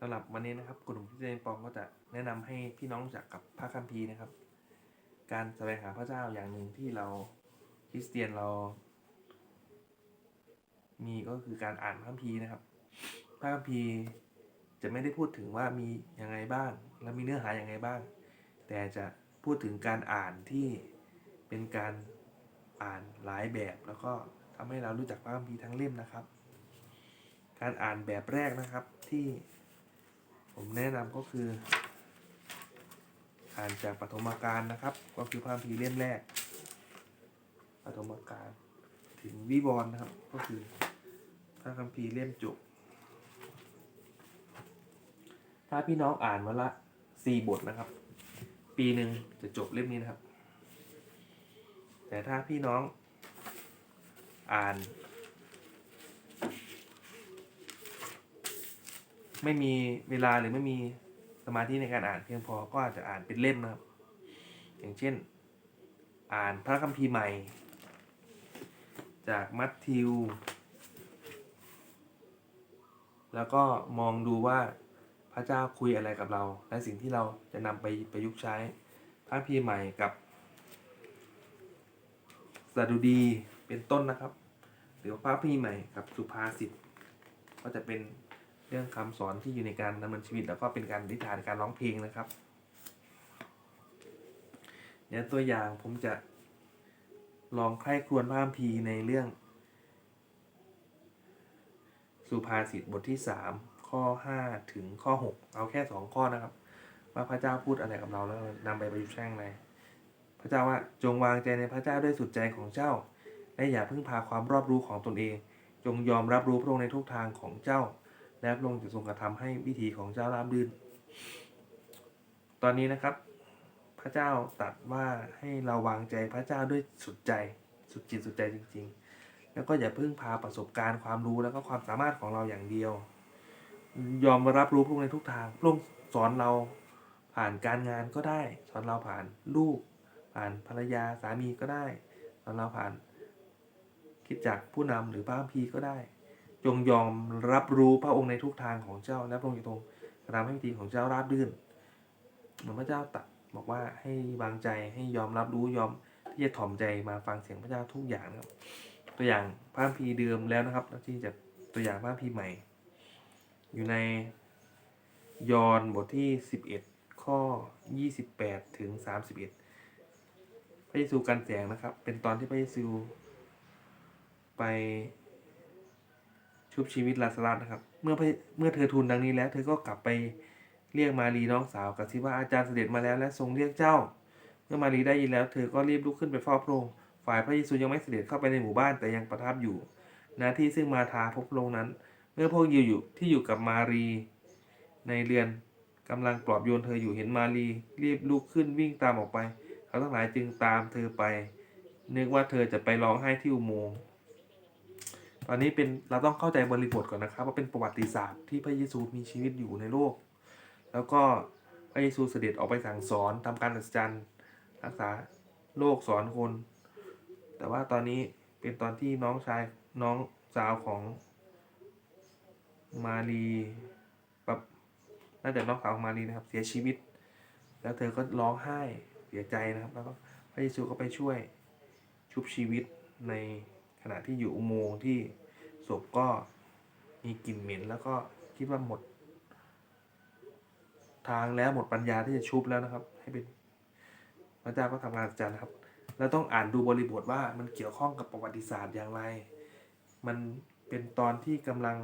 สำหรับวันนี้นะครับกลุ่มพิเศษปองก็จะแนะนำให้พี่น้องจักกับพระคัมภีร์นะครับ การแสวงหาพระเจ้าอย่างหนึ่งที่เราคริสเตียนเรา มีก็คือการอ่านพระคัมภีร์นะครับ พระคัมภีร์จะไม่ได้พูดถึงว่ามียังไงบ้าง และมีเนื้อหาอย่างไงบ้าง แต่จะพูดถึงการอ่านที่เป็นการอ่านหลายแบบ แล้วก็ทำให้เรารู้จักพระคัมภีร์ทั้งเล่มนะครับ การอ่านแบบแรกนะครับที่ ผมแนะนำก็คือ อ่านจากปฐมกาลนะครับ ก็คือพระคัมภีร์เล่มแรกปฐมกาลถึงวิวรณ์นะครับ ก็คือพระคัมภีร์เล่มจบถ้าพี่น้องอ่านวันละสี่บทนะครับ ปีหนึ่งจะจบเล่มนี้นะครับ แต่ถ้าพี่น้องอ่าน ไม่มีเวลาหรือไม่มีสมาธิในการอ่านเพียงพอก็อาจจะอ่านเป็นเล่มนะครับ อย่างเช่น อ่านพระคัมภีร์ใหม่ จากมัทธิว แล้วก็มองดูว่าพระเจ้าคุยอะไรกับเรา และสิ่งที่เราจะนำไปประยุกต์ใช้พระคัมภีร์ใหม่กับสดุดีเป็นต้นนะครับ หรือพระคัมภีร์ใหม่กับสุภาษิตก็จะเป็น เรื่องคำสอนที่อยู่ในการดำเนินชีวิต แล้วก็เป็นการอธิษฐานการร้องเพลงนะครับ เดี๋ยวตัวอย่างผมจะลองใคร่ครวญพระคัมภีร์ในเรื่อง สุภาษิตบทที่ 3 ข้อ 5 ถึงข้อ 6 เอาแค่ 2 ข้อนะครับ ว่าพระเจ้าพูดอะไรกับเราแล้วนำไปประยุกต์ใช้อย่างไรพระเจ้าว่าจงวางใจในพระเจ้าด้วยสุดใจของเจ้า และอย่าพึ่งพาความรอบรู้ของตนเอง จงยอมรับรู้พระองค์ในทุกทางของเจ้า และพระองจะทรงกระทำให้วิถีของเจ้าราบรื่นตอนนี้นะครับ พระเจ้าตรัสว่าให้เราวางใจพระเจ้าด้วยสุดใจ สุดจิตสุดใจจริง ๆ แล้วก็อย่าพึ่งพาประสบการณ์ความรู้แล้วก็ความสามารถของเราอย่างเดียว ยอมรับรู้พระองค์ในทุกทางพระองค์สอนเราผ่านการงานก็ได้ สอนเราผ่านลูก ผ่านภรรยาสามีก็ได้ สอนเราผ่านคิดจักผู้นำหรือพระคัมภีก็ได้ จงยอมรับรู้พระองค์ในทุกทางของเจ้าและพระองค์จะทรงกระทำให้วิธีของเจ้าราบรื่นเหมือนพระเจ้าตรัสบอกว่าให้วางใจให้ยอมรับรู้ยอมที่จะถ่อมใจมาฟังเสียงพระเจ้าทุกอย่างนะครับ ตัวอย่างพระคัมภีเดิมแล้วนะครับแล้วที่จะตัวอย่างพระคัมภีใหม่ อยู่ในยอห์นบทที่ 11 ข้อ 28 ถึง 31 พระเยซูกันแสงนะครับ เป็นตอนที่พระเยซูไป ชุบชีวิตลาซารัสนะครับ เมื่อเมื่อเธอทูลดังนี้แล้ว เธอก็กลับไปเรียกมารีน้องสาวกับซิว่าอาจารย์เสด็จมาแล้วและทรงเรียกเจ้า เมื่อมารีได้ยินแล้ว เธอก็รีบลุกขึ้นไปเฝ้าพระองค์ฝ่ายพระเยซูยังไม่เสด็จเข้าไปในหมู่บ้านแต่ยังประทับอยู่ณที่ซึ่งมาทาพบพระองค์นั้น เมื่อพวกยิวอยู่ที่อยู่กับมารีในเรือนกำลังปลอบโยนเธออยู่เห็นมารีรีบลุกขึ้นวิ่งตามออกไป เขาทั้งหลายจึงตามเธอไปนึกว่าเธอจะไปร้องไห้ที่อุโมงค์ อนนี้เป็นเราต้องเข้าใจบริบทก่อนนะครับ ว่าเป็นประวัติศาสตร์ที่พระเยซูมีชีวิตอยู่ในโลก แล้วก็พระเยซูเสด็จออกไปสั่งสอนทำการอัศจรรย์รักษาโรคสอนคน แต่ว่าตอนนี้เป็นตอนที่น้องชายน้องสาวของมารีแบบน่าจะน้องสาวของมารีนะครับ เสียชีวิต แล้วเธอก็ร้องไห้เสียใจนะครับ แล้วก็พระเยซูก็ไปช่วยชุบชีวิตใน ณะที่อยู่อุโมงค์ที่ศพก็มีกลิ่นเหม็นแล้วก็คิดว่าหมด ทางแล้วหมดปัญญาที่จะชุบแล้วนะครับ ให้เป็นพระเจ้าก็ทำงานอัศจรรย์นะครับ แล้วต้องอ่านดูบริบทว่ามันเกี่ยวข้องกับประวัติศาสตร์อย่างไร มันเป็นตอนที่กำลัง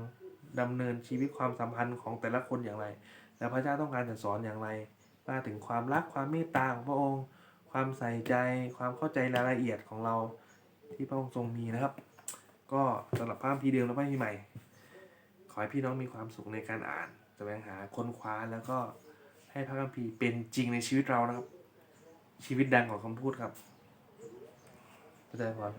ดำเนินชีวิตความสัมพันธ์ของแต่ละคนอย่างไร และพระเจ้าต้องการจะสอนอย่างไรมาถึงความรักความเมตตาของพระองค์ ความใส่ใจ ความเข้าใจรายละเอียดของเรา ที่พระองค์ทรงมีนะครับ ก็สำหรับพระคัมภีร์เดิมและพระคัมภีร์ใหม่ ขอให้พี่น้องมีความสุขในการอ่านแสวงหาค้นคว้าแล้วก็ให้พระคัมภีร์เป็นจริงในชีวิตเรานะครับ ชีวิตดังของคำพูดครับพระเจ้าพร